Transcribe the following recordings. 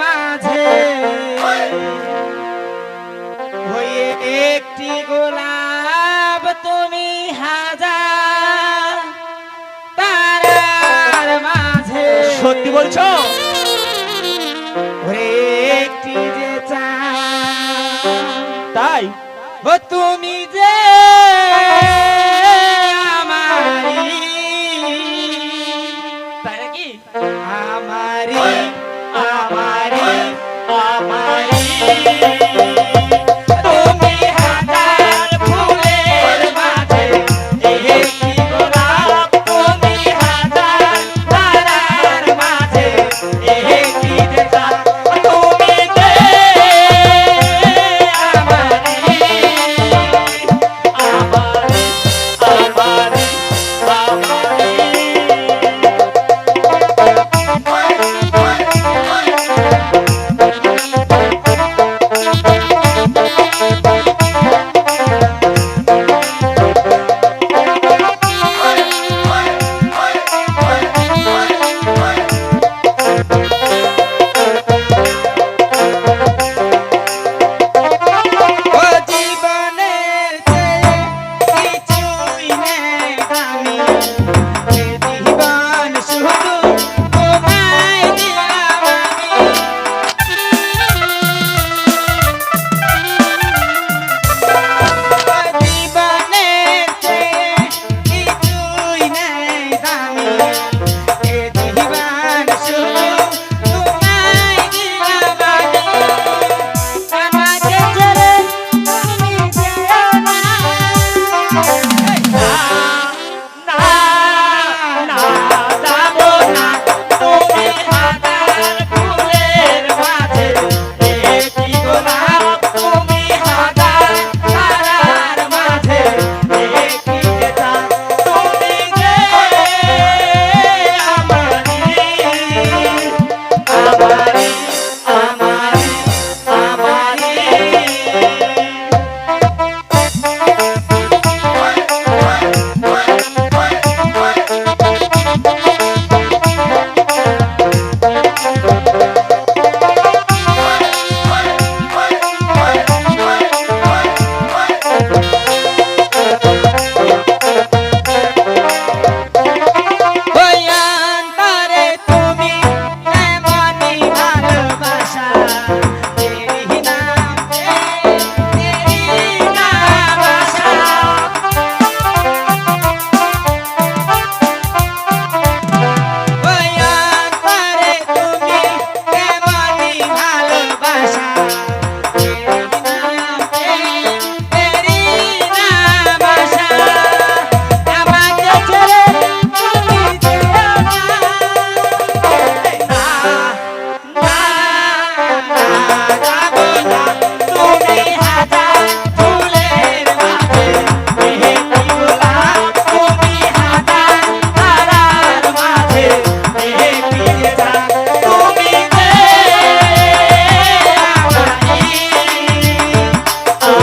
মাঝে। হয়ে একটি গোলাপ তুমি হাজার তারার মাঝে। সত্যি বলছো? ওরে একটি যে চাঁদ। তাই? ও তুমি যে আমারি তাই নাকি? আমারি আমারি আমারি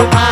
Bye.